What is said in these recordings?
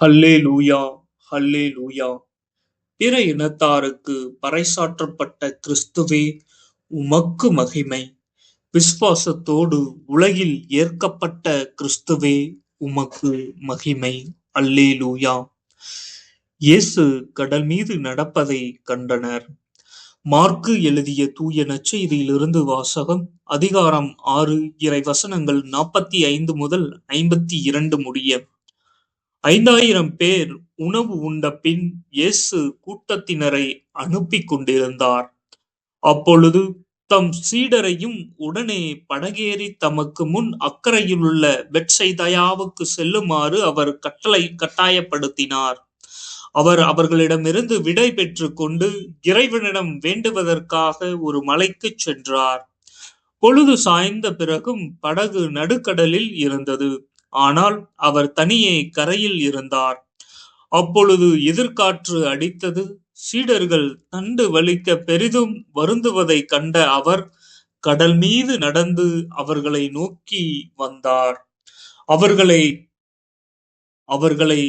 ஹல்லேலூயா ஹல்லேலூயா. பிற இனத்தாருக்கு பறைசாற்றப்பட்ட கிறிஸ்துவே உமக்கு மகிமை. விசுவாசத்தோடு உலகில் ஏற்கப்பட்ட கிறிஸ்துவே உமக்கு மகிமை. அல்லேலூயா. இயேசு கடல் மீது நடப்பதை கண்டனர். மார்க்கு எழுதிய தூய நச்செய்தியிலிருந்து வாசகம் அதிகாரம் ஆறு இறை வசனங்கள் நாற்பத்தி ஐந்து முதல் ஐம்பத்தி இரண்டு முடிய ஐந்தாயிரம் பேர் உணவு உண்ட பின் இயேசு கூட்டத்தினரை அனுப்பி கொண்டிருந்தார். அப்பொழுது தம் சீடரையும் உடனே படகேறி தமக்கு முன் அக்கறையில் உள்ள பெட்சைதயாவுக்கு செல்லுமாறு அவர் கட்டளை கட்டாயப்படுத்தினார். அவர் அவர்களிடமிருந்து விடை பெற்று கொண்டு இறைவனிடம் வேண்டுவதற்காக ஒரு மலைக்கு சென்றார். பொழுது சாய்ந்த பிறகும் படகு நடுக்கடலில் இருந்தது. ஆனால் அவர் தனியே கரையில் இருந்தார். அப்பொழுது எதிர்காற்று அடித்தது. சீடர்கள் தண்டு வலிக்க பெரிதும் வருந்துவதை கண்ட அவர் கடல் மீது நடந்து அவர்களை நோக்கி வந்தார். அவர்களை அவர்களை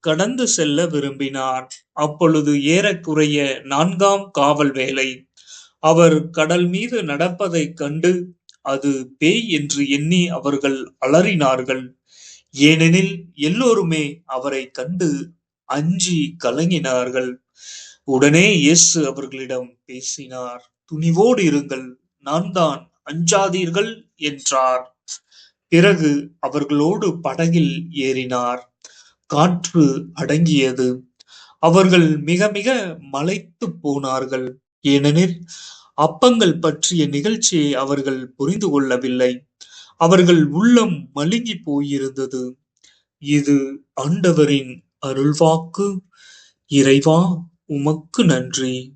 கடந்து செல்ல விரும்பினார். அப்பொழுது ஏறக்குறைய நான்காம் காவல் வேலை அவர் கடல் மீது நடப்பதைக் கண்டு அது பேய் என்று எண்ணி அவர்கள் அலறினார்கள். ஏனெனில் எல்லோருமே அவரை கண்டு அஞ்சி கலங்கினார்கள். உடனே இயேசு அவர்களிடம் பேசினார் துணிவோடு இருங்கள் நான் தான் அஞ்சாதீர்கள் என்றார். பிறகு அவர்களோடு படகில் ஏறினார். காற்று அடங்கியது. அவர்கள் மிக மிக மலைத்து போனார்கள். ஏனெனில் அப்பங்கள் பற்றிய நிகழ்ச்சியை அவர்கள் புரிந்து கொள்ளவில்லை. அவர்கள் உள்ளம் மழுங்கி போயிருந்தது. இது ஆண்டவரின் அருள்வாக்கு. இறைவா உமக்கு நன்றி.